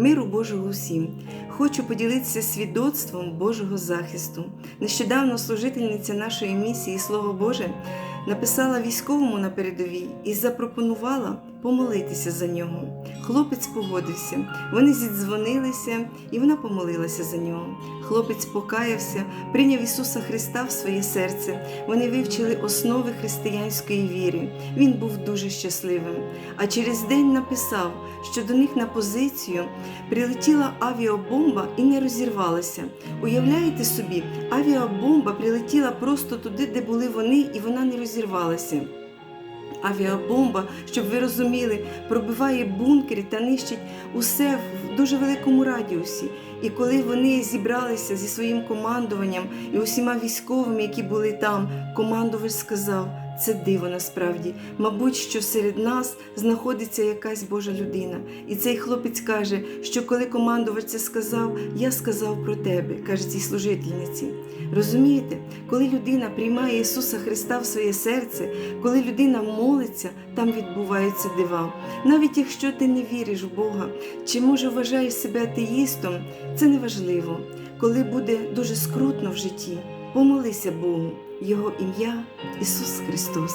Миру Божого усім. Хочу поділитися свідоцтвом Божого захисту. Нещодавно служительниця нашої місії Слово Боже написала військовому на передовій і запропонувала помолитися за нього. Хлопець погодився. Вони зідзвонилися, і вона помолилася за нього. Хлопець покаявся, прийняв Ісуса Христа в своє серце. Вони вивчили основи християнської віри. Він був дуже щасливим. А через день написав, що до них на позицію прилетіла авіабомба і не розірвалася. Уявляєте собі, авіабомба прилетіла просто туди, де були вони, і вона не розірвалася. Авіабомба, щоб ви розуміли, пробиває бункери та нищить усе в дуже великому радіусі. І коли вони зібралися зі своїм командуванням і усіма військовими, які були там, командувач сказав: це диво насправді. Мабуть, що серед нас знаходиться якась Божа людина. І цей хлопець каже, що коли командувач це сказав, я сказав про тебе, каже цій служительниці. Розумієте, коли людина приймає Ісуса Христа в своє серце, коли людина молиться, там відбуваються дива. Навіть якщо ти не віриш в Бога, чи може вважаєш себе атеїстом, це не важливо. Коли буде дуже скрутно в житті, помолися Богу, Його ім'я Ісус Христос.